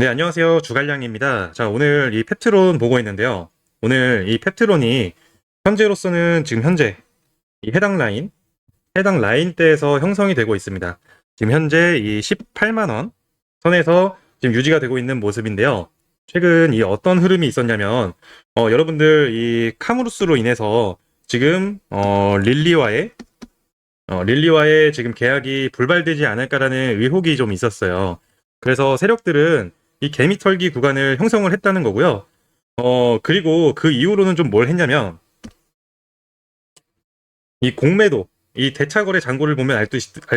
네, 안녕하세요. 주갈량입니다. 자, 오늘 이 펩트론 보고 있는데요. 오늘 이 펩트론이 현재로서는 지금 현재 이 해당 라인, 해당 라인대에서 형성이 되고 있습니다. 지금 현재 이 18만원 선에서 지금 유지가 되고 있는 모습인데요. 최근 이 어떤 흐름이 있었냐면, 어, 여러분들 이 카무루스로 인해서 지금, 어, 릴리와의, 어, 릴리와의 지금 계약이 불발되지 않을까라는 의혹이 좀 있었어요. 그래서 세력들은 이 개미털기 구간을 형성을 했다는 거고요. 어, 그리고 그 이후로는 좀 뭘 했냐면, 이 공매도, 이 대차거래 잔고를 보면 알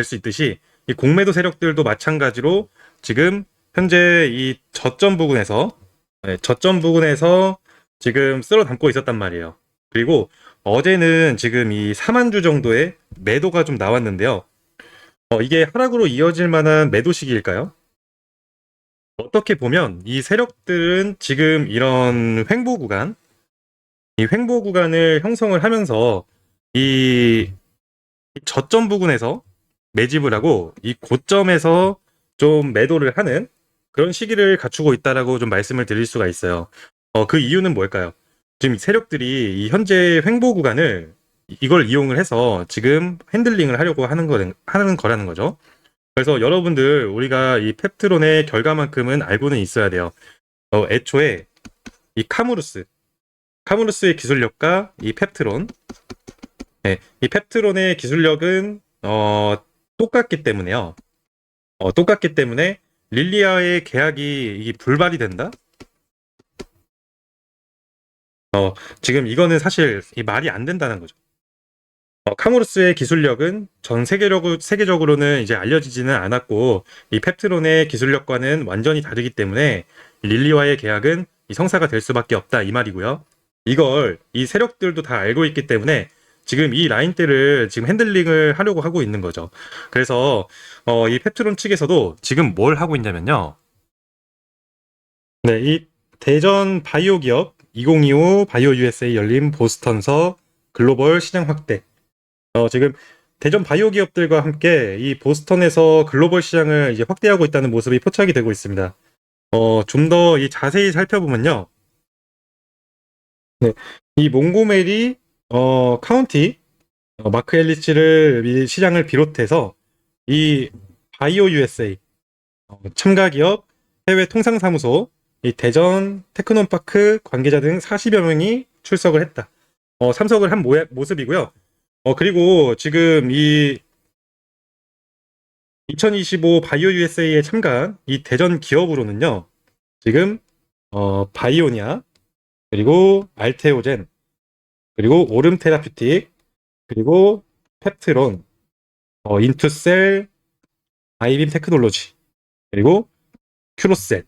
수 있듯이, 이 공매도 세력들도 마찬가지로 지금 현재 이 저점 부근에서, 네, 저점 부근에서 지금 쓸어 담고 있었단 말이에요. 그리고 어제는 지금 이 4만 주 정도의 매도가 좀 나왔는데요. 어, 이게 하락으로 이어질 만한 매도 시기일까요? 어떻게 보면 이 세력들은 지금 이런 횡보 구간, 이 횡보 구간을 형성을 하면서 이 저점 부근에서 매집을 하고 이 고점에서 좀 매도를 하는 그런 시기를 갖추고 있다라고 좀 말씀을 드릴 수가 있어요. 어, 그 이유는 뭘까요? 지금 세력들이 이 현재 횡보 구간을 이걸 이용을 해서 지금 핸들링을 하려고 하는 거 하는 거라는 거죠. 그래서 여러분들 우리가 이 펩트론의 결과만큼은 알고는 있어야 돼요. 어, 애초에 이 카무루스, 카무루스의 기술력과 이 펩트론, 네, 이 펩트론의 기술력은 어, 똑같기 때문에요. 어, 똑같기 때문에 릴리아의 계약이 이 불발이 된다? 어, 지금 이거는 사실 이 말이 안 된다는 거죠. 어, 카무루스의 기술력은 전 세계적으로, 세계적으로는 이제 알려지지는 않았고 이 펩트론의 기술력과는 완전히 다르기 때문에 릴리와의 계약은 이 성사가 될 수밖에 없다 이 말이고요. 이걸 이 세력들도 다 알고 있기 때문에 지금 이 라인대를 지금 핸들링을 하려고 하고 있는 거죠. 그래서 어, 이 펩트론 측에서도 지금 뭘 하고 있냐면요. 네, 이 대전 바이오 기업 2025 바이오 USA 열린 보스턴서 글로벌 시장 확대 어, 지금 대전 바이오 기업들과 함께 이 보스턴에서 글로벌 시장을 이제 확대하고 있다는 모습이 포착이 되고 있습니다. 어, 좀 더 이 자세히 살펴보면요. 네, 이 몽고메리 어, 카운티 어, 마크 앨리치를 시장을 비롯해서 이 바이오 USA 어, 참가 기업 해외 통상 사무소 이 대전 테크논파크 관계자 등 40여 명이 출석을 했다. 어, 참석을 한 모, 모습이고요. 어, 그리고 지금 이 2025 바이오 USA에 참가한 이 대전 기업으로는요, 지금, 어, 바이오니아, 그리고 알테오젠, 그리고 오름 테라퓨틱, 그리고 펩트론, 어, 인투셀, 아이빔 테크놀로지, 그리고 큐로셋,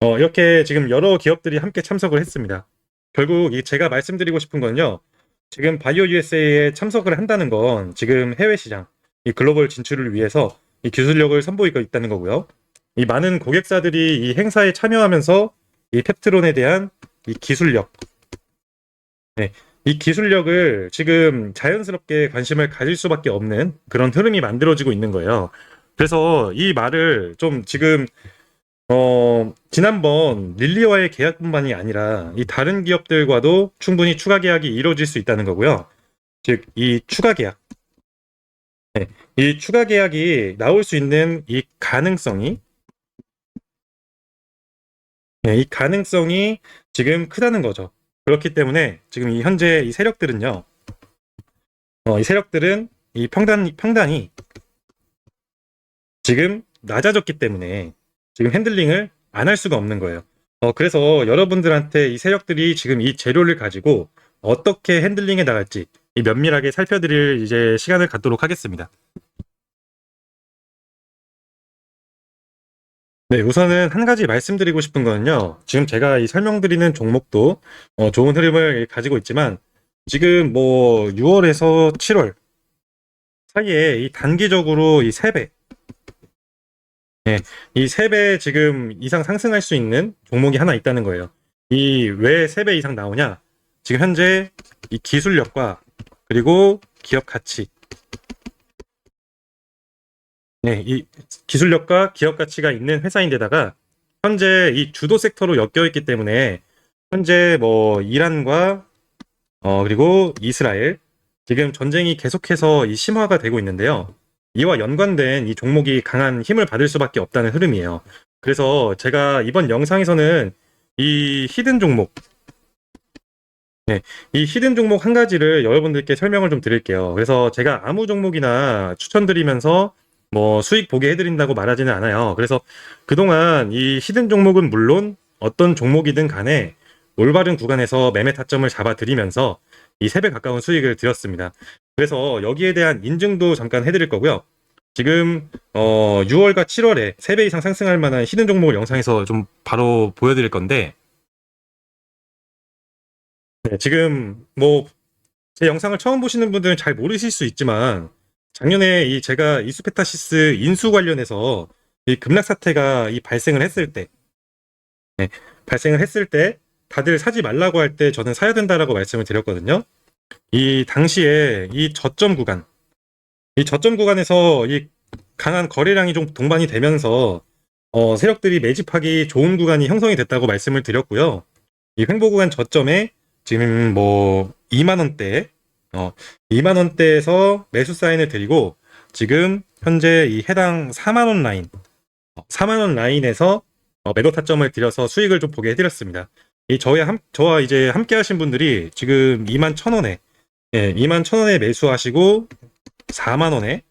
어, 이렇게 지금 여러 기업들이 함께 참석을 했습니다. 결국 이 제가 말씀드리고 싶은 건요, 지금 바이오 USA에 참석을 한다는 건 지금 해외 시장, 이 글로벌 진출을 위해서 이 기술력을 선보이고 있다는 거고요. 이 많은 고객사들이 이 행사에 참여하면서 이 펩트론에 대한 이 기술력, 네, 이 기술력을 지금 자연스럽게 관심을 가질 수밖에 없는 그런 흐름이 만들어지고 있는 거예요. 그래서 이 말을 좀 지금 어, 지난번 릴리와의 계약뿐만이 아니라 이 다른 기업들과도 충분히 추가 계약이 이루어질 수 있다는 거고요. 즉, 이 추가 계약. 네, 이 추가 계약이 나올 수 있는 이 가능성이 네, 이 가능성이 지금 크다는 거죠. 그렇기 때문에 지금 이 현재 이 세력들은요. 어, 이 세력들은 이 평단 평단이 지금 낮아졌기 때문에 지금 핸들링을 안 할 수가 없는 거예요. 어, 그래서 여러분들한테 이 세력들이 지금 이 재료를 가지고 어떻게 핸들링에 나갈지 면밀하게 살펴드릴 이제 시간을 갖도록 하겠습니다. 네, 우선은 한 가지 말씀드리고 싶은 거는요. 지금 제가 이 설명드리는 종목도 어, 좋은 흐름을 가지고 있지만 지금 뭐 6월에서 7월 사이에 이 단기적으로 이 3배 네, 이 3배 지금 이상 상승할 수 있는 종목이 하나 있다는 거예요. 이왜 3배 이상 나오냐? 지금 현재 이 기술력과 그리고 기업 가치. 네, 이 기술력과 기업 가치가 있는 회사인데다가 현재 이 주도 섹터로 엮여 있기 때문에 현재 뭐 이란과 어 그리고 이스라엘 지금 전쟁이 계속해서 이 심화가 되고 있는데요. 이와 연관된 이 종목이 강한 힘을 받을 수밖에 없다는 흐름이에요. 그래서 제가 이번 영상에서는 이 히든 종목, 네, 이 히든 종목 한 가지를 여러분들께 설명을 좀 드릴게요. 그래서 제가 아무 종목이나 추천드리면서 뭐 수익 보게 해드린다고 말하지는 않아요. 그래서 그동안 이 히든 종목은 물론 어떤 종목이든 간에 올바른 구간에서 매매 타점을 잡아드리면서 이 3배 가까운 수익을 드렸습니다. 그래서 여기에 대한 인증도 잠깐 해드릴 거고요. 지금 어 6월과 7월에 3배 이상 상승할 만한 히든 종목을 영상에서 좀 바로 보여드릴 건데 네, 지금 뭐 제 영상을 처음 보시는 분들은 잘 모르실 수 있지만 작년에 이 제가 이수페타시스 인수 관련해서 이 급락 사태가 이 발생을 했을 때 네, 발생을 했을 때 다들 사지 말라고 할 때 저는 사야 된다라고 말씀을 드렸거든요. 이 당시에 이 저점 구간, 이 저점 구간에서 이 강한 거래량이 좀 동반이 되면서 어, 세력들이 매집하기 좋은 구간이 형성이 됐다고 말씀을 드렸고요. 이 횡보 구간 저점에 지금 뭐 2만 원대, 어, 2만 원대에서 매수 사인을 드리고 지금 현재 이 해당 4만 원 라인, 어, 4만 원 라인에서 어, 매도 타점을 드려서 수익을 좀 보게 해드렸습니다. 이 저희 함, 저와 이제 함께 하신 분들이 지금 2만 천 원에 예, 2만 천 원에 매수하시고 4만 원에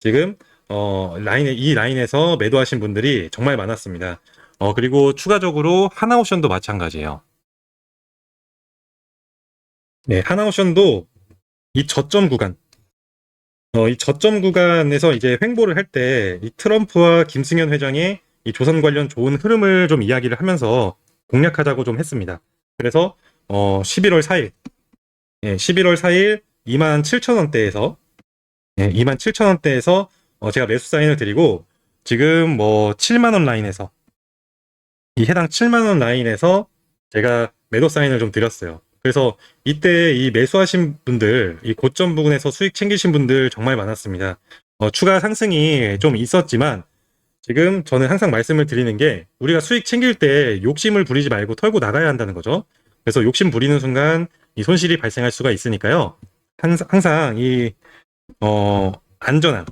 지금 어, 라인에 이 라인에서 매도하신 분들이 정말 많았습니다. 어, 그리고 추가적으로 하나오션도 마찬가지예요. 네, 하나오션도 이 저점 구간 어, 이 저점 구간에서 이제 횡보를 할 때 이 트럼프와 김승현 회장의 이 조선 관련 좋은 흐름을 좀 이야기를 하면서 공략하자고 좀 했습니다. 그래서 어 11월 4일 예, 11월 4일 2만 7천 원대에서 예, 2만 7천 원대에서 어, 제가 매수 사인을 드리고 지금 뭐 7만 원 라인에서 이 해당 7만 원 라인에서 제가 매도 사인을 좀 드렸어요. 그래서 이때 이 매수하신 분들, 이 고점 부분에서 수익 챙기신 분들 정말 많았습니다. 어, 추가 상승이 좀 있었지만 지금 저는 항상 말씀을 드리는 게 우리가 수익 챙길 때 욕심을 부리지 말고 털고 나가야 한다는 거죠. 그래서 욕심 부리는 순간 이 손실이 발생할 수가 있으니까요. 항상, 이, 어, 안전한,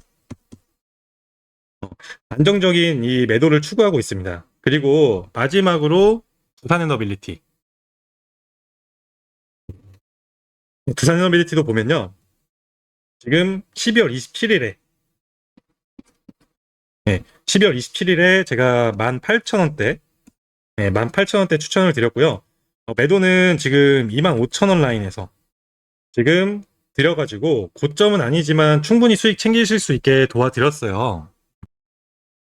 어, 안정적인 이 매도를 추구하고 있습니다. 그리고 마지막으로 두산 에너빌리티. 두산 에너빌리티도 보면요. 지금 12월 27일에 네, 12월 27일에 제가 18,000원대, 네, 18,000원대 추천을 드렸고요. 어, 매도는 지금 25,000원 라인에서 지금 드려가지고 고점은 아니지만 충분히 수익 챙기실 수 있게 도와드렸어요.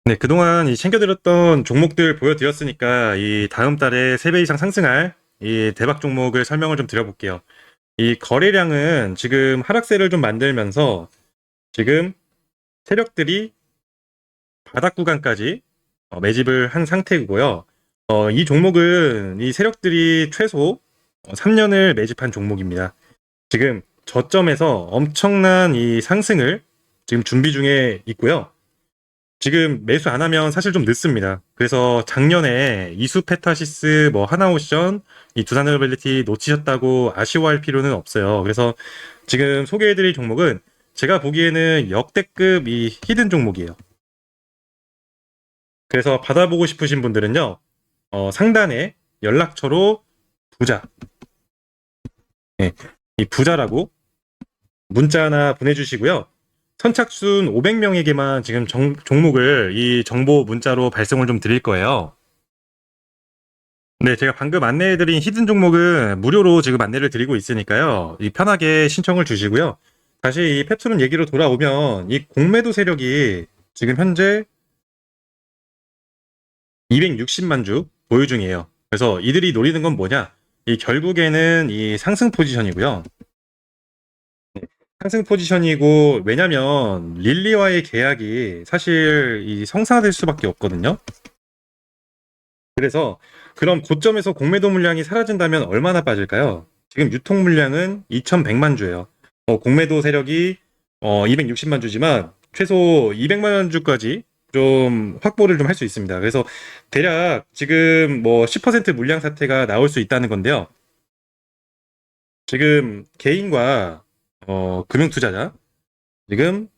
네, 그동안 이 챙겨드렸던 종목들 보여드렸으니까 이 다음 달에 3배 이상 상승할 이 대박 종목을 설명을 좀 드려볼게요. 이 거래량은 지금 하락세를 좀 만들면서 지금 세력들이 바닥 구간까지 어, 매집을 한 상태고요. 어, 이 종목은 이 세력들이 최소 3년을 매집한 종목입니다. 지금 저점에서 엄청난 이 상승을 지금 준비 중에 있고요. 지금 매수 안 하면 사실 좀 늦습니다. 그래서 작년에 이수페타시스, 뭐 하나오션, 이 두산에너빌리티 놓치셨다고 아쉬워할 필요는 없어요. 그래서 지금 소개해드릴 종목은 제가 보기에는 역대급 이 히든 종목이에요. 그래서 받아보고 싶으신 분들은요, 어, 상단에 연락처로 부자, 네, 이 부자라고 문자 하나 보내주시고요. 선착순 500명에게만 지금 정- 종목을 이 정보 문자로 발송을 좀 드릴 거예요. 네, 제가 방금 안내해드린 히든 종목은 무료로 지금 안내를 드리고 있으니까요. 이 편하게 신청을 주시고요. 다시 이 펩툰 얘기로 돌아오면 이 공매도 세력이 지금 현재 260만 주 보유 중이에요. 그래서 이들이 노리는 건 뭐냐? 이 결국에는 이 상승 포지션이고요. 네, 상승 포지션이고 왜냐면 릴리와의 계약이 사실 이 성사될 수밖에 없거든요. 그래서 그럼 고점에서 공매도 물량이 사라진다면 얼마나 빠질까요? 지금 유통 물량은 2,100만 주예요. 어, 공매도 세력이 어, 260만 주지만 최소 200만 주까지 좀 확보를 좀 할 수 있습니다. 그래서 대략 지금 뭐 10% 물량 사태가 나올 수 있다는 건데요. 지금 개인과 어, 금융 투자자 지금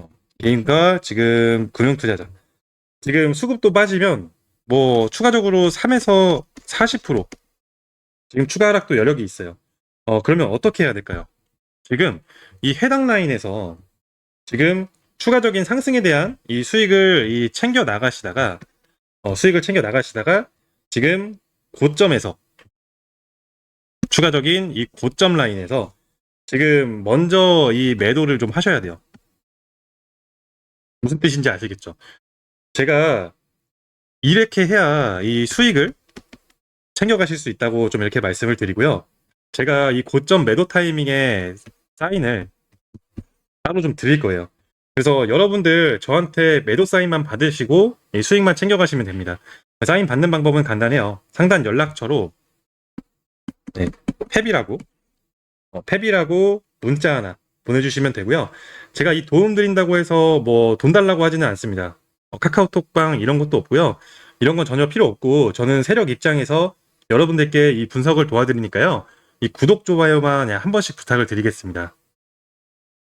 어, 개인과 지금 금융 투자자 지금 수급도 빠지면 뭐 추가적으로 3에서 40% 지금 추가 하락도 여력이 있어요. 어 그러면 어떻게 해야 될까요? 지금 이 해당 라인에서 지금 추가적인 상승에 대한 이 수익을 이 챙겨 나가시다가 어, 수익을 챙겨 나가시다가 지금 고점에서 추가적인 이 고점 라인에서 지금 먼저 이 매도를 좀 하셔야 돼요. 무슨 뜻인지 아시겠죠? 제가 이렇게 해야 이 수익을 챙겨가실 수 있다고 좀 이렇게 말씀을 드리고요. 제가 이 고점 매도 타이밍에 사인을 따로 좀 드릴 거예요. 그래서 여러분들 저한테 매도 사인만 받으시고 이 수익만 챙겨가시면 됩니다. 사인 받는 방법은 간단해요. 상단 연락처로 네, 탭이라고 어, 탭이라고 문자 하나 보내주시면 되고요. 제가 이 도움 드린다고 해서 뭐 돈 달라고 하지는 않습니다. 어, 카카오톡방 이런 것도 없고요. 이런 건 전혀 필요 없고 저는 세력 입장에서 여러분들께 이 분석을 도와드리니까요. 이 구독 좋아요만 한 번씩 부탁을 드리겠습니다.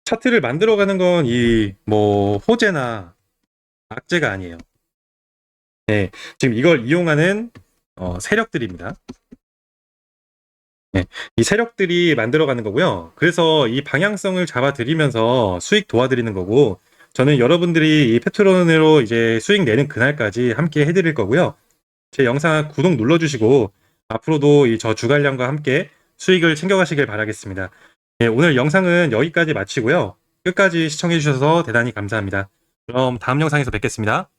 차트를 만들어가는 건 이 뭐 호재나 악재가 아니에요. 네, 지금 이걸 이용하는 어, 세력들입니다. 네, 이 세력들이 만들어가는 거고요. 그래서 이 방향성을 잡아드리면서 수익 도와드리는 거고, 저는 여러분들이 이 페트론으로 이제 수익 내는 그날까지 함께 해드릴 거고요. 제 영상 구독 눌러주시고 앞으로도 이 저 주간량과 함께 수익을 챙겨가시길 바라겠습니다. 네, 오늘 영상은 여기까지 마치고요. 끝까지 시청해주셔서 대단히 감사합니다. 그럼 다음 영상에서 뵙겠습니다.